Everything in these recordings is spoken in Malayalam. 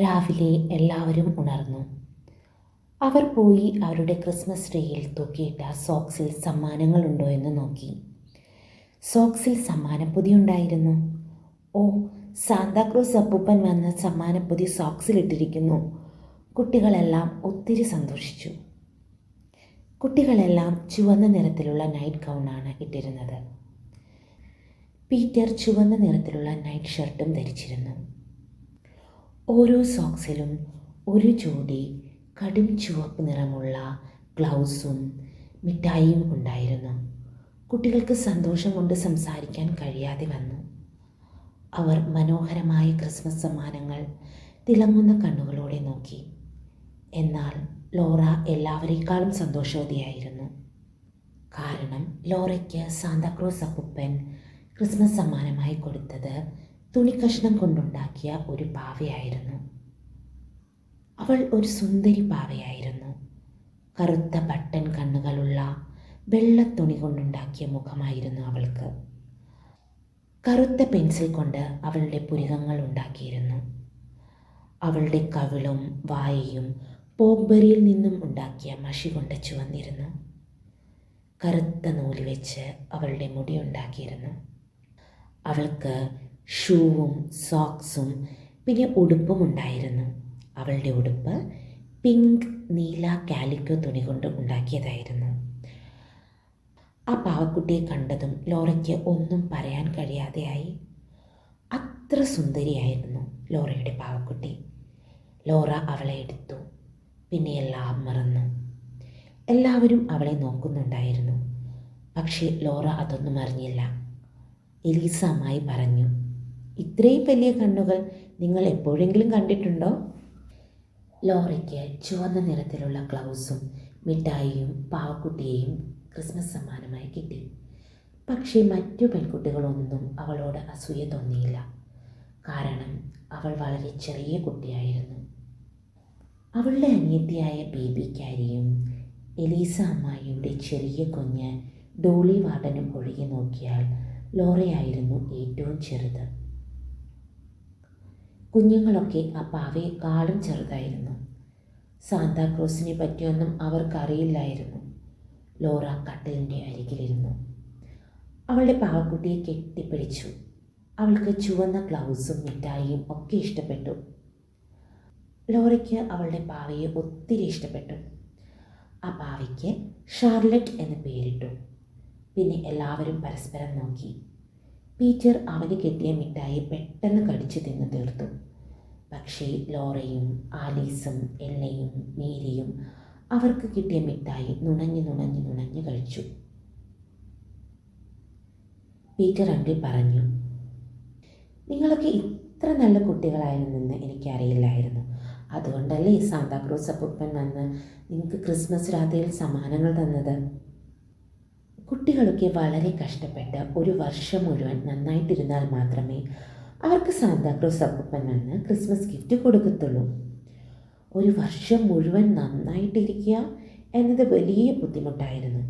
രാവിലെ എല്ലാവരും ഉണർന്നു. അവർ പോയി അവരുടെ ക്രിസ്മസ് ട്രീയിൽ തൂക്കിയിട്ട സോക്സിൽ സമ്മാനങ്ങളുണ്ടോ എന്ന് നോക്കി. സോക്സിൽ സമ്മാനപ്പൊതി ഉണ്ടായിരുന്നു ഓ സാന്താക്രൂസ് അപ്പൂപ്പൻ വന്ന് സമ്മാനപ്പൊതി സോക്സിലിട്ടിരിക്കുന്നു കുട്ടികളെല്ലാം ഒത്തിരി സന്തോഷിച്ചു. കുട്ടികളെല്ലാം ചുവന്ന നിറത്തിലുള്ള നൈറ്റ് ഗൗണാണ് ഇട്ടിരുന്നത്. പീറ്റർ ചുവന്ന നിറത്തിലുള്ള നൈറ്റ് ഷർട്ടും ധരിച്ചിരുന്നു. ഓരോ സോക്സിലും ഒരു ജോഡി കടും ചുവപ്പ് നിറമുള്ള ഗ്ലൗസും മിഠായിയും ഉണ്ടായിരുന്നു. കുട്ടികൾക്ക് സന്തോഷം കൊണ്ട് സംസാരിക്കാൻ കഴിയാതെ വന്നു. അവർ മനോഹരമായ ക്രിസ്മസ് സമ്മാനങ്ങൾ തിളങ്ങുന്ന കണ്ണുകളോടെ നോക്കി. എന്നാൽ ലോറ എല്ലാവരേക്കാളും സന്തോഷവതിയായിരുന്നു. കാരണം ലോറയ്ക്ക് സാന്താക്രോസ് അപ്പുപ്പൻ ക്രിസ്മസ് സമ്മാനമായി കൊടുത്തത് തുണിക്കഷ്ണം കൊണ്ടുണ്ടാക്കിയ ഒരു പാവയായിരുന്നു. അവൾ ഒരു സുന്ദരി പാവയായിരുന്നു. കറുത്ത ബട്ടൺ കണ്ണുകളുള്ള വെള്ള തുണി കൊണ്ടുണ്ടാക്കിയ മുഖമായിരുന്നു അവൾക്ക്. കറുത്ത പെൻസിൽ കൊണ്ട് അവളുടെ പുരികങ്ങൾ ഉണ്ടാക്കിയിരുന്നു. അവളുടെ കവിളും വായയും പോക്ബറിയിൽ നിന്നും ഉണ്ടാക്കിയ മഷി കൊണ്ട് ചുവന്നിരുന്നു. കറുത്ത നൂൽ വെച്ച് അവളുടെ മുടി ഉണ്ടാക്കിയിരുന്നു. അവൾക്ക് ഷൂവും സോക്സും പിന്നെ ഉടുപ്പും ഉണ്ടായിരുന്നു അവളുടെ ഉടുപ്പ് പിങ്ക് നീല കാലിക്കോ തുണി കൊണ്ട് ഉണ്ടാക്കിയതായിരുന്നു. ആ പാവക്കുട്ടിയെ കണ്ടതും ലോറയ്ക്ക് ഒന്നും പറയാൻ കഴിയാതെയായി. അത്ര സുന്ദരിയായിരുന്നു ലോറയുടെ പാവക്കുട്ടി. ലോറ അവളെ എടുത്തു. പിന്നെ എല്ലാം മറന്നു. എല്ലാവരും അവളെ നോക്കുന്നുണ്ടായിരുന്നു. പക്ഷേ ലോറ അതൊന്നും അറിഞ്ഞില്ല. എലീസ അമ്മായി പറഞ്ഞു ഇത്രയും വലിയ കണ്ണുകൾ നിങ്ങൾ എപ്പോഴെങ്കിലും കണ്ടിട്ടുണ്ടോ? ലോറയ്ക്ക് ചുവന്ന നിറത്തിലുള്ള ഗ്ലൗസും മിഠായിയും പാവക്കുട്ടിയെയും ക്രിസ്മസ് സമ്മാനമായി കിട്ടി. പക്ഷേ മറ്റു പെൺകുട്ടികളൊന്നും അവളോട് അസൂയ തോന്നിയില്ല. കാരണം അവൾ വളരെ ചെറിയ കുട്ടിയായിരുന്നു. അവളുടെ അനിയത്തിയായ ബേബി കാരിയും എലീസ അമ്മായിയുടെ ചെറിയ കുഞ്ഞ് ഡോളി വാർഡനും ഒഴുകി നോക്കിയാൽ ലോറയായിരുന്നു ഏറ്റവും ചെറുത്. കുഞ്ഞുങ്ങളൊക്കെ ആ പാവയെക്കാളും ചെറുതായിരുന്നു. സാന്താക്രോസിനെ പറ്റിയൊന്നും അവർക്കറിയില്ലായിരുന്നു. ലോറ കട്ടിലിന്റെ അരികിലിരുന്നു. അവളുടെ പാവക്കുട്ടിയെ കെട്ടിപ്പിടിച്ചു. അവൾക്ക് ചുവന്ന ഗ്ലൗസും മിഠായിയും ഒക്കെ ഇഷ്ടപ്പെട്ടു. ലോറയ്ക്ക് അവളുടെ പാവയെ ഒത്തിരി ഇഷ്ടപ്പെട്ടു. ആ പാവയ്ക്ക് ഷാർലറ്റ് എന്ന് പേരിട്ടു. പിന്നെ എല്ലാവരും പരസ്പരം നോക്കി. പീറ്റർ അവന് കിട്ടിയ മിഠായി പെട്ടെന്ന് കടിച്ചു തിന്നു തീർത്തു. പക്ഷേ ലോറയും ആലീസും എല്ലയും മേരിയും അവർക്ക് കിട്ടിയ മിഠായി നുണഞ്ഞ് നുണഞ്ഞ് നുണഞ്ഞ് കഴിച്ചു. പീറ്റർ അങ്കിൾ പറഞ്ഞു നിങ്ങളൊക്കെ ഇത്ര നല്ല കുട്ടികളായിരുന്നെന്ന് എനിക്കറിയില്ലായിരുന്നു. അതുകൊണ്ടല്ലേ സാന്താക്രൂസ് അപ്പൂപ്പൻ വന്ന് നിങ്ങൾക്ക് ക്രിസ്മസ് രാത്രിയിൽ സമ്മാനങ്ങൾ തന്നത്? കുട്ടികളൊക്കെ വളരെ കഷ്ടപ്പെട്ട് ഒരു വർഷം മുഴുവൻ നന്നായിട്ടിരുന്നാൽ മാത്രമേ അവർക്ക് സാന്താക്ലോസ് അപ്പൂപ്പൻ ക്രിസ്മസ് ഗിഫ്റ്റ് കൊടുക്കത്തുള്ളൂ. ഒരു വർഷം മുഴുവൻ നന്നായിട്ടിരിക്കുക എന്നത് വലിയ ബുദ്ധിമുട്ടായിരുന്നു.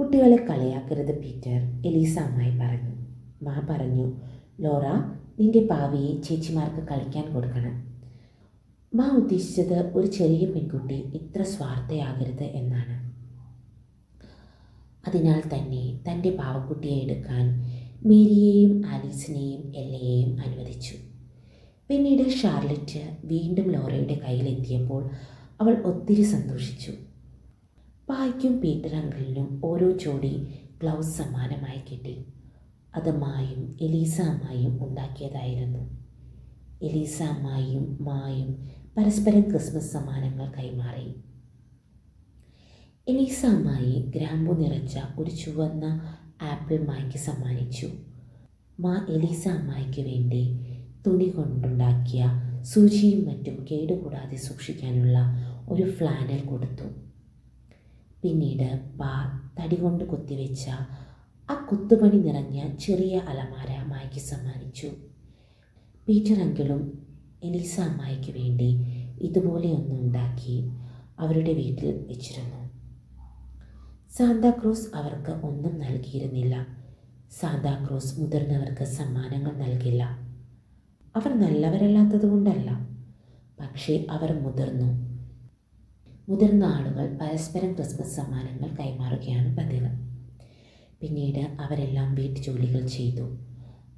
കുട്ടികളെ കളിയാക്കരുത് പീറ്റർ എലീസ അമ്മായി പറഞ്ഞു. മാ പറഞ്ഞു ലോറ നിന്റെ ഭാവിയെ ചേച്ചിമാർക്ക് കളിക്കാൻ കൊടുക്കണം. മാ ഉദ്ദേശിച്ചത് ഒരു ചെറിയ പെൺകുട്ടി ഇത്ര സ്വാർത്ഥയാകരുത് എന്നാണ്. അതിനാൽ തന്നെ തന്റെ പാവക്കുട്ടിയെ എടുക്കാൻ മേരിയെയും ആലീസിനെയും എല്ലയെയും അനുവദിച്ചു. പിന്നീട് ഷാർലറ്റ് വീണ്ടും ലോറയുടെ കയ്യിലെത്തിയപ്പോൾ അവൾ ഒത്തിരി സന്തോഷിച്ചു. പായ്ക്കും പീറ്റർ അങ്കിളിനും ഓരോ ജോഡി ഗ്ലൗസ് സമ്മാനമായി കിട്ടി. അത് മായും എലീസ അമ്മായും ഉണ്ടാക്കിയതായിരുന്നു. എലീസ അമ്മായും മായും പരസ്പരം ക്രിസ്മസ് സമ്മാനങ്ങൾ കൈമാറി. എലീസ അമ്മായി ഗ്രാമ്പു നിറച്ച ഒരു ചുവന്ന ആപ്പിൾ മായ്ക്ക് സമ്മാനിച്ചു. മാ എലീസ അമ്മായിക്ക് വേണ്ടി തുണി കൊണ്ടുണ്ടാക്കിയ സൂചിയും മറ്റും കേടുകൂടാതെ സൂക്ഷിക്കാനുള്ള ഒരു ഫ്ലാനൽ കൊടുത്തു. പിന്നീട് പാ തടി കൊണ്ട് കുത്തിവെച്ച ആ കുത്തുപണി നിറഞ്ഞ ചെറിയ അലമാര അമ്മായിക്ക് സമ്മാനിച്ചു. പീറ്റർ അങ്കിളും എലീസ അമ്മായിക്ക് വേണ്ടി ഇതുപോലെ ഒന്നുണ്ടാക്കി അവരുടെ വീട്ടിൽ വെച്ചിരുന്നു. സാന്താക്രോസ് അവർക്ക് ഒന്നും നൽകിയിരുന്നില്ല. സാന്താക്രൂസ് മുതിർന്നവർക്ക് സമ്മാനങ്ങൾ നൽകില്ല. അവർ നല്ലവരല്ലാത്തത് കൊണ്ടല്ല. പക്ഷേ അവർ മുതിർന്നു. മുതിർന്ന ആളുകൾ പരസ്പരം ക്രിസ്മസ് സമ്മാനങ്ങൾ കൈമാറുകയാണ് പതിവ്. പിന്നീട് അവരെല്ലാം വീട്ടുജോലികൾ ചെയ്തു.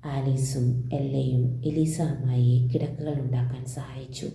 ആലീസും എല്ലയും എലീസ അമ്മായിയെ കിടക്കുകൾ ഉണ്ടാക്കാൻ സഹായിച്ചു.